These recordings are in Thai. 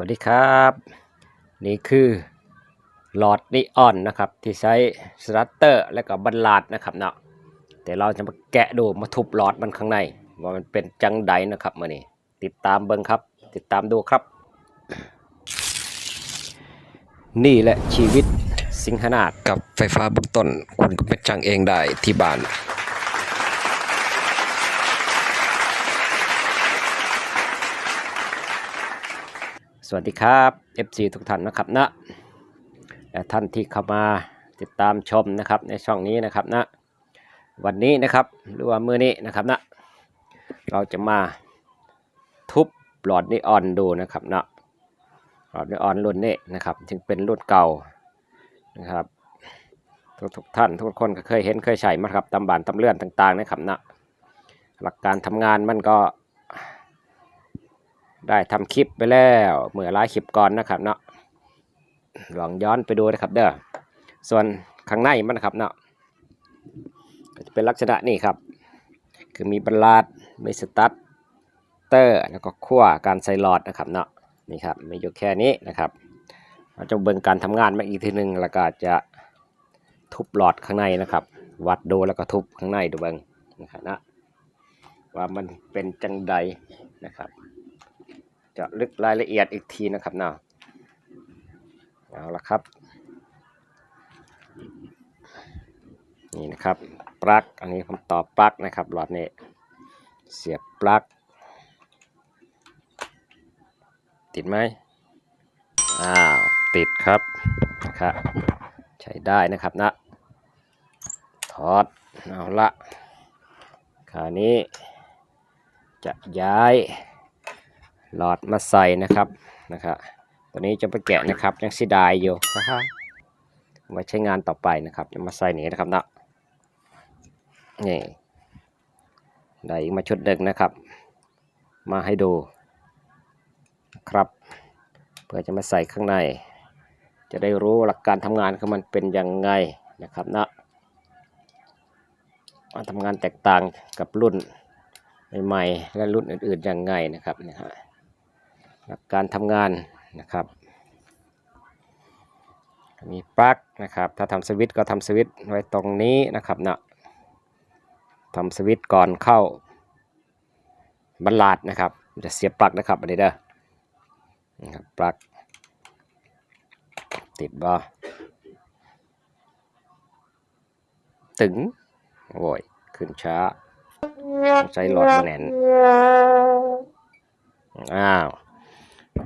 วัสดีครับ นี่คือหลอดนิออนนะครับ ที่ใช้สตาร์เตอร์และก็บันลาดนะครับเนาะแต่เราจะมาแกะดูมาทุบหลอดมันข้างใน ว่ามันเป็นจังใดนะครับมื่อนี้ติดตามเบิ้งครับ ติดตามดูครับ นี่แหละชีวิตสิงหนาฏกับไฟฟ้าเบื้องต้น คุณก็เป็นจังเองได้ที่บ้าน สวัสดีครับ FC ทุกท่านนะครับนะและท่านที่เข้ามาติดตามชมนะครับในช่องนี้นะครับนะวันนี้นะครับหรือว่ามื้อนี้นะครับนะเราจะมาทุบหลอดนีออนดูนะครับนะหลอดนีออนรุ่นนี้นะครับจึงเป็นรุ่นเก่านะครับทุกทุกท่านทุกคนก็เคยเห็นเคยใช้มาครับตำบานตำเลื่อนต่างๆนะครับนะหลักการทำงานมันก็ ได้ทำคลิปไปแล้วเมื่อหลายคลิปก่อนนะครับเนาะลองย้อนไปดูนะครับเด้อส่วนข้างในมันนะครับเนาะจะเป็นลักษณะนี้ครับ คือมีบรรลัดมีสตาร์เตอร์แล้วก็ขั้วการใส่หลอดนะครับเนาะนี่ครับมีอยู่แค่นี้นะครับเราจะเบิ่งการทำงานมาอีกทีหนึ่งแล้วก็จะทุบหลอดข้างในนะครับ วัดดูแล้วก็ทุบข้างในดูเบิ่งนะครับนะว่ามันเป็นจังใดนะครับ จะลึกรายละเอียดอีกทีนะครับเนาะเอาละครับ นี่นะครับปลั๊กอันนี้ผมต่อปลั๊กนะครับหลอดนี้เสียบปลั๊กติดไหมอ้าวติดครับนะครับใช้ได้นะครับนะถอดเอาละคราวนี้จะย้าย หลอดมาใส่นะครับนะครับตัวนี้จะไปแกะนะครับยังสีดายอยู่นะครับไว้ใช้งานต่อไปนะครับ จะมาใส่นี้นะครับเนาะนี่ได้อีกมาชุดหนึ่งนะครับ มาให้ดูครับ เพื่อจะมาใส่ข้างใน จะได้รู้หลักการทำงานของมันเป็นยังไงนะครับเนาะมันทำงานแตกต่างกับรุ่นใหม่ๆและรุ่นอื่นๆยังไงนะครับนะฮะ กการทำงานนะครับ มีปลั๊กนะครับ ถ้าทำสวิตช์ก็ทำสวิตช์ไว้ตรงนี้นะครับเนาะทำสวิตช์ก่อนเข้าบรรลาดนะครับ จะเสียบปลั๊กนะครับอันนี้เด้อนะครับปลั๊กติดบ่ตึงโอ้ยขึ้นช้าใช้หลอดมาแน่นอ้าว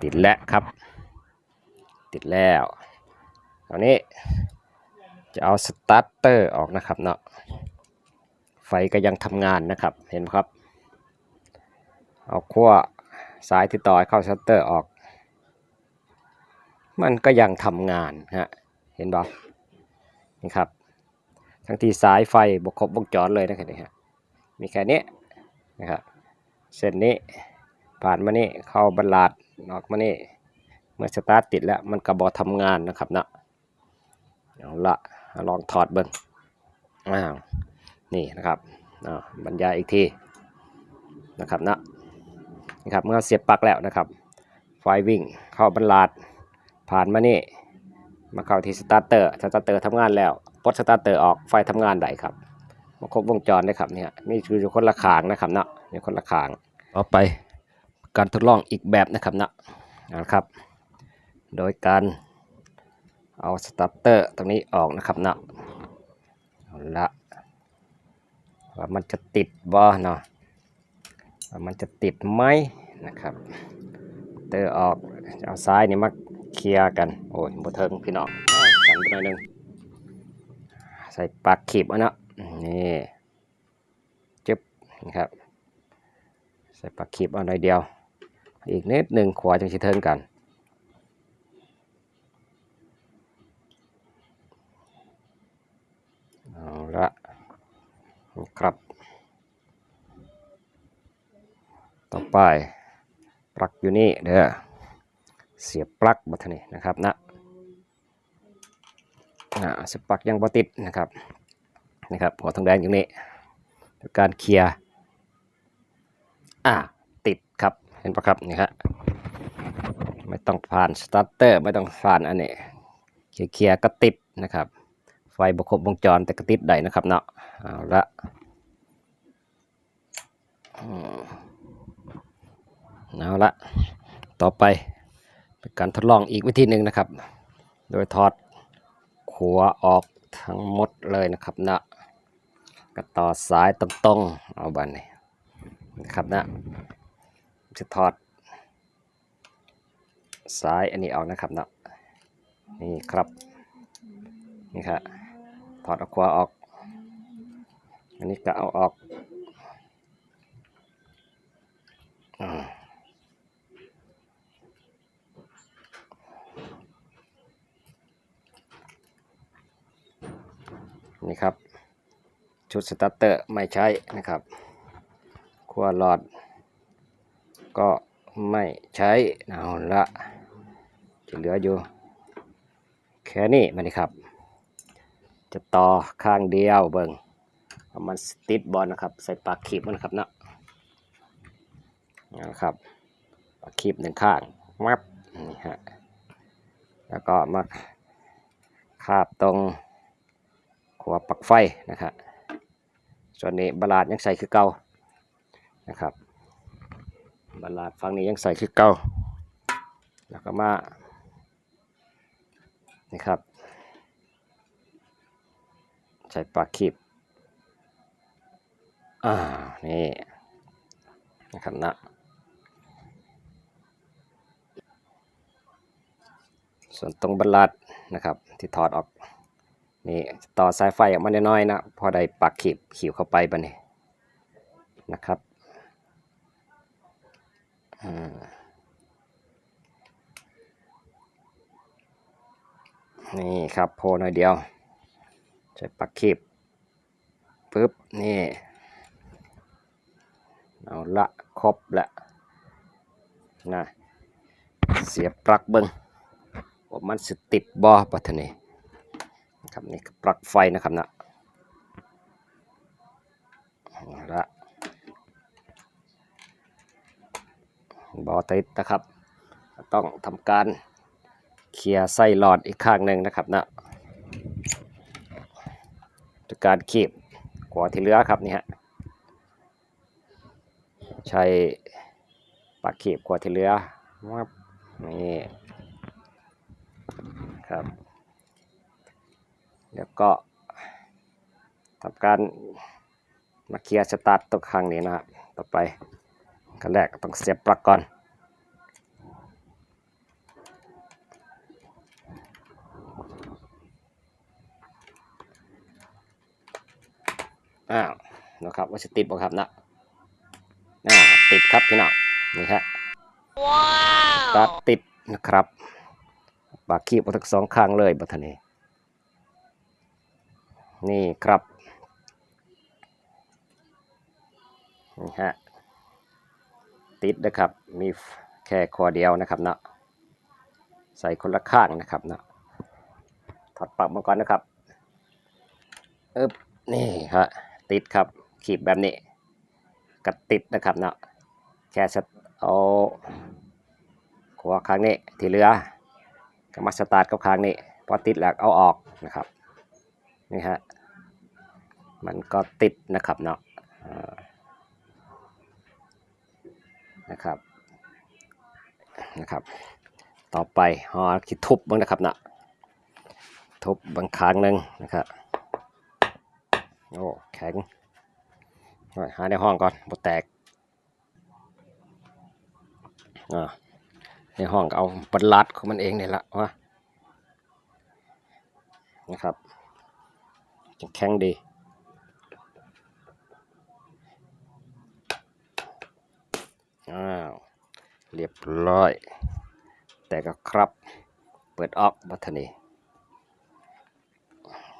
ติดแล้วครับ ติดแล้วคราวนี้จะเอาสตาร์เตอร์ออกนะครับเนาะไฟก็ยังทำงานนะครับเห็นไหมครับ เอาขั้วสายที่ต่อเข้าสตาร์เตอร์ออก มันก็ยังทำงานฮะเห็นบ่นี่ครับ ทั้งที่สายไฟบกครบวงจรเลยนะครับนี่ฮะมีแค่นี้นะครับเส้นนี้ผ่านมานี่เข้าบรรลาด ออกมานี่เมื่อสตาร์ทติดแล้วมันกระบอกทำงานนะครับนะเอาละลองถอดเบิ้งอ้าวนี่นะครับอ่าบรรยายอีกทีนะครับนะนี่ครับเมื่อเสียบปลั๊กแล้วนะครับ ไฟวิ่งเข้าบรรลาดผ่านมานี่มาเข้าที่สตาร์เตอร์สตาร์เตอร์ทำงานแล้วปลดสตาร์เตอร์ออกไฟทำงานได้ครับมาครบวงจรได้ครับเนี่ยนี่คือคนละขางนะครับเนาะนี่คนละขางต่อไป การทดลองอีกแบบนะครับนะนะครับ โดยการเอาสตาร์เตอร์ตรงนี้ออกนะครับนะละว่ามันจะติดบ่เนาะว่ามันจะติดไหมนะครับเตอร์ออกเอาซ้ายนี่มาเคลียร์กันโอ้ยบ่เทิงพี่น้องสั่นไปหน่อยนึงใส่ปลั๊กขีบอะนะนี่จึ๊บนะครับใส่ปลักคลิปเอาหน่อยเดียว อีกนิดหนึ่งขวาจังสิเทิงกัน เอาละครับ ต่อไปปลั๊กอยู่นี่เด้อเสียบปลั๊กบัตรนี่นะครับนะอ่าเสียบปลั๊กยังบ่ติดนะครับนะครับหัวทองแดงอยู่นี่การเคลียร์อ่าติดครับ เห็นปะครับนี่ฮะไม่ต้องผ่านสตาร์เตอร์ไม่ต้องผ่านอันนี้เคลียร์ก็ติดนะครับ ไฟบครบวงจรแต่ก็ติดได้นะครับเนาะเอาละเอาละต่อไปเป็นการทดลองอีกวิธีหนึ่งนะครับ โดยถอดขัวออกทั้งหมดเลยนะครับนะก็ต่อสายตรงๆเอาบันนี้นะครับนะ จะถอดสายอันนี้ออกนะครับเนาะนี่ครับนี่ครับถอดเอาขัวออก อันนี้ก็เอาออกนี่ครับ ชุดสตาร์เตอร์ไม่ใช้นะครับขั้วหลอด ก็ไม่ใช้เอาละจะเหลืออยู่ แค่นี้มันนี่ครับ จะต่อข้างเดียวเบิ่งเอามันสติดบอลนะครับ ใส่ปากขีบมันะครับเนาะนะครับปากขีบหนึ่งข้างมับนี่ฮะแล้วก็มาคาบตรงขวาปลักไฟนะครับส่วนนี้บลาดยังใส่คือเก่านะครับ บาลาดฝั่งนี้ยังใส่คือเก่าแล้วก็มานี่ครับ ใส่ปากขีบอ่านี่นะครับนะส่วนตรงบาลาดนะครับ ที่ถอดออกนี่ต่อสายไฟออกมาน้อยๆนะ พอได้ปักขีบขีวเข้าไปบันนี้นะครับ นี่ครับโพหน่อยเดียว ใช้ปักขีบปึ๊บ นี่ เอาละครบละนะเสียบปลั๊กเบิงว่ามันสิติดบ่ปัทนี่ครับนี่ปลั๊กไฟนะครับนะเอาละ บอติดนะครับ ต้องทำการเคลียร์ไส้หลอดอีกข้างหนึ่งนะครับนะจากการคีบขวาที่เหลือครับนี่ฮะใช้ปากขีบขวาที่เหลือวับนี่ครับแล้วก็ทำการมาเคลียร์สตาร์ทตรงข้างนี้นะครับต่อไป ขั้นแรกต้องเสียบปลั๊กก่อน อ้าวนะครับว่าจะติดบ่ครับนะอ่าติดครับพี่น้องนี่ฮะสตาร์ทติดนะครับปากคีบเอาทั้งสองข้างเลยบัทนี้นี่ครับนี่ฮะ ติดนะครับ มีแค่คอเดียวนะครับเนาะใส่คนละข้างนะครับเนาะถอดปลั๊กมาก่อนนะครับอึบนี่ฮะติดครับขีบแบบนี้ก็ติดนะครับเนาะแค่จะเอาขวาข้างนี้ที่เหลือก็มาสตาร์ทกับข้างนี้พอติดแล้วเอาออกนะครับนี่ฮะมันก็ติดนะครับเนาะอ่า นะครับนะครับ ต่อไปหอคิดทุบบ้างนะครับนะทุบบางครั้งหนึ่งนะครับโอ้แข็งหาในห้องก่อนบ่แตกอ่าในห้องเอาบรรลัดของมันเองนี่แหละวะนะครับแข็งดี อ้าว เรียบร้อย แต่ก็ครับ เปิดออกบัทนี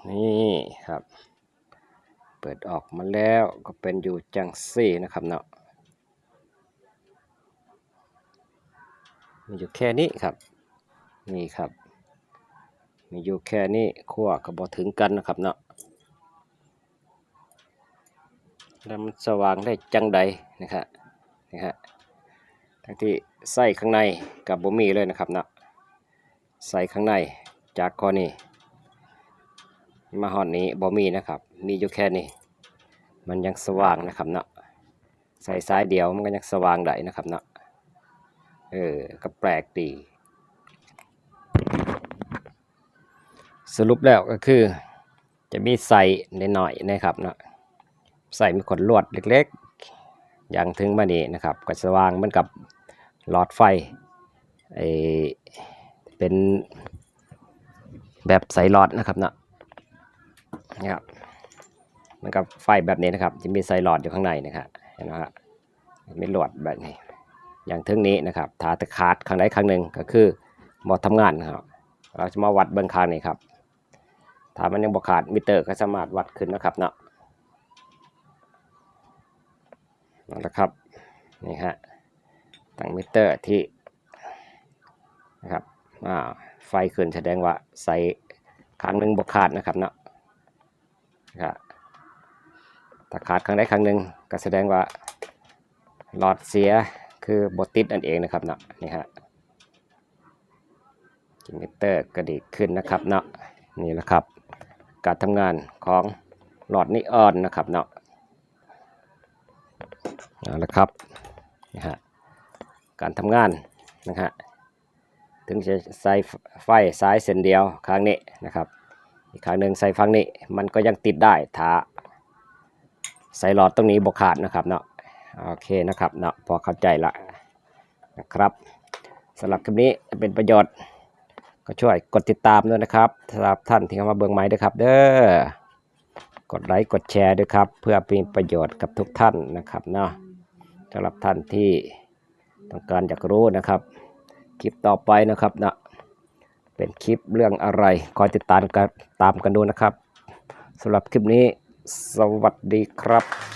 นี่ครับ เปิดออกมาแล้วก็เป็นอยู่จังซี่นะครับเนาะมีอยู่แค่นี้ครับ นี่ครับ มีอยู่แค่นี้ขั้วก็บอถึงกันนะครับเนาะแล้วมันสว่างได้จังใดนะครับนี่ฮะ ทั้งที่ใส่ข้างในกับบ่มีเลยนะครับเนาะใส่ข้างในจากข้อนี้ มาหอดนี้บ่มีนะครับ มีอยู่แค่นี้ มันยังสว่างนะครับเนาะใส่ซ้ายเดียวมันก็ยังสว่างได้นะครับเนาะเออ ก็แปลกดี สรุปแล้วก็คือ จะมีใส่หน่อยๆนะครับเนาะใส่มีขนลวดเล็ก อย่างถึงมานี่นะครับก็สว่างเหมือนกับหลอดไฟไอเป็นแบบใสหลอดนะครับเนาะนี่ครับเหมันกับไฟแบบนี้นะครับจะมีใสหลอดอยู่ข้างในนะครับเห็นไหมครับมีหลอดแบบนี้ อย่างถึงนี้นะครับถ้าตะขาดข้างใดข้างหนึ่งก็คือหมดทำงานนะครับ เราจะมาวัดเบื้องข้างนี้ครับถ้ามันยังบกขาดมิเตอร์ก็สามารถวัดขึ้นนะครับเนาะ นั่นแหละครับนี่ฮะตั้งมิเตอร์ที่นะครับอ่าไฟขึ้นแสดงว่าใส่ครั้งหนึ่งบกขาดนะครับเนาะนะครับถ้าขาดครั้งใดครั้งหนึ่งก็แสดงว่าหลอดเสียคือบดติดนั่นเองนะครับเนาะนี่ฮะมิเตอร์กระดิกขึ้นนะครับเนาะนี่แหละครับ การทำงานของหลอดนิออนนะครับเนาะ เอาละครับนะฮะการทำงานนะฮะถึงจะใส่ไฟซ้ายเส้นเดียวข้างนี้นะครับ อีกข้างหนึ่งใส่ฝั่งนี้มันก็ยังติดได้ถ้าใส่หลอดตรงนี้บกขาดนะครับเนาะโอเคนะครับเนาะพอเข้าใจละนะครับสำหรับคลิปนี้เป็นประโยชน์ก็ช่วยกดติดตามด้วยนะครับสำหรับท่านที่เข้ามาเบิ่งใหม่ด้วยครับ เด้อกดไลค์กดแชร์ด้วยครับ เพื่อเป็นประโยชน์กับทุกท่านนะครับเนาะ สำหรับท่านที่ต้องการอยากรู้นะครับ คลิปต่อไปนะครับนะเป็นคลิปเรื่องอะไรคอยติดตามกันตามกันดูนะครับสำหรับคลิปนี้สวัสดีครับ